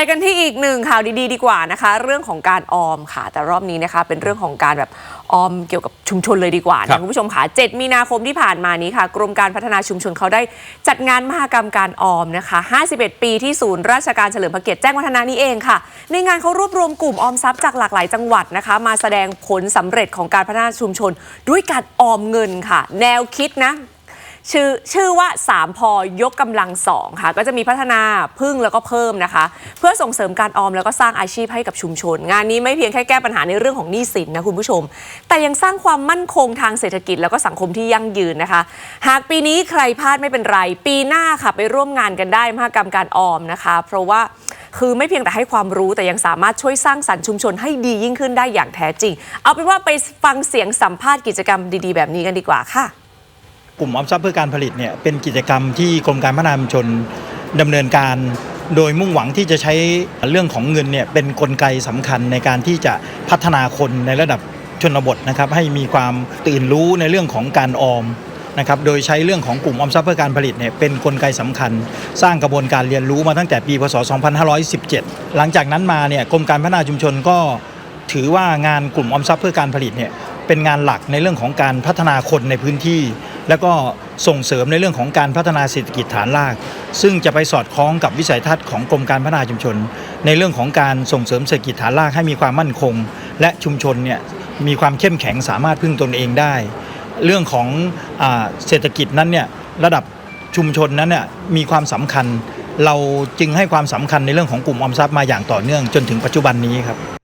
ไปกันที่อีกหนึ่งข่าวดีๆ ดีกว่านะคะ เรื่องของการออมค่ะ แต่รอบนี้นะคะ เป็นเรื่องของการแบบออมเกี่ยวกับชุมชนเลยดีกว่าครันะบคุณผู้ชมค่ะ 7 มีนาคมที่ผ่านมานี้ค่ะ กรมการพัฒนาชุมชนเขาได้จัดงานมหกรรมการออมนะคะ 51 ปีที่ศูนย์ราชการเฉลิมพระเกียรติแจ้งวัฒนะนี่เองค่ะ ในงานเขารวบรวมกลุ่มออมทรัพย์จากหลากหลายจังหวัดนะคะ มาแสดงผลสำเร็จของการพัฒนาชุมชน ด้วยการออมเงินค่ะ แนวคิดนะ ชื่อชื่อว่า 3 พอยกกำลังสองค่ะ ก็จะมีพัฒนาพึ่งแล้วก็เพิ่มนะคะ เพื่อส่งเสริมการออมแล้วก็สร้างอาชีพให้กับชุมชน งานนี้ไม่เพียงแค่แก้ปัญหาในเรื่องของหนี้สินนะคุณผู้ชม แต่ยังสร้างความมั่นคงทางเศรษฐกิจแล้วก็สังคมที่ยั่งยืนนะคะ หากปีนี้ใครพลาดไม่เป็นไร ปีหน้าค่ะไปร่วมงานกันได้มหกรรมการออมนะคะ เพราะว่าคือไม่เพียงแต่ให้ความรู้แต่ยังสามารถช่วยสร้างสรรค์ชุมชนให้ดียิ่งขึ้นได้อย่างแท้จริง เอาเป็นว่าไปฟังเสียงสัมภาษณ์กิจกรรมดีๆ แบบนี้กันดีกว่าค่ะ กลุ่มออมทรัพย์เพื่อการผลิตเนี่ยเป็นกิจกรรมที่กรมการพัฒนาชุมชนดำเนินการ โดยมุ่งหวังที่จะใช้เรื่องของเงินเนี่ยเป็นนกลไกสำคัญในการที่จะพัฒนาคนในระดับชนบทนะครับให้มีความตื่นรู้ในเรื่องของการออมนะครับโดยใช้เรื่องของกลุ่มออมทรัพย์เพื่อการผลิตเนี่ยเป็นนกลไกสำคัญ สร้างกระบวนการเรียนรู้มาตั้งแต่ปีพศ 2517 หลังจากนั้นมาเนี่ยกรมการพัฒนาชุมชนก็ถือว่างานกลุ่มออมทรัพย์เพื่อการผลิตเนี่ยเป็นงานหลักในเรื่องของการพัฒนาคนในพื้นที่ แล้วก็ส่งเสริมในเรื่องของการพัฒนาเศรษฐกิจฐานราก ซึ่งจะไปสอดคล้องกับวิสัยทัศน์ของกรมการพัฒนาชุมชน ในเรื่องของการส่งเสริมเศรษฐกิจฐานรากให้มีความมั่นคง และชุมชนเนี่ยมีความเข้มแข็งสามารถพึ่งตนเองได้ เรื่องของอเศรษฐกิจนั้นเนี่ยระดับชุมชนนั้นเนี่ยมีความสำคัญ เราจึงให้ความสำคัญในเรื่องของกลุ่มออมทรัพย์มาอย่างต่อเนื่องจนถึงปัจจุบันนี้ครับ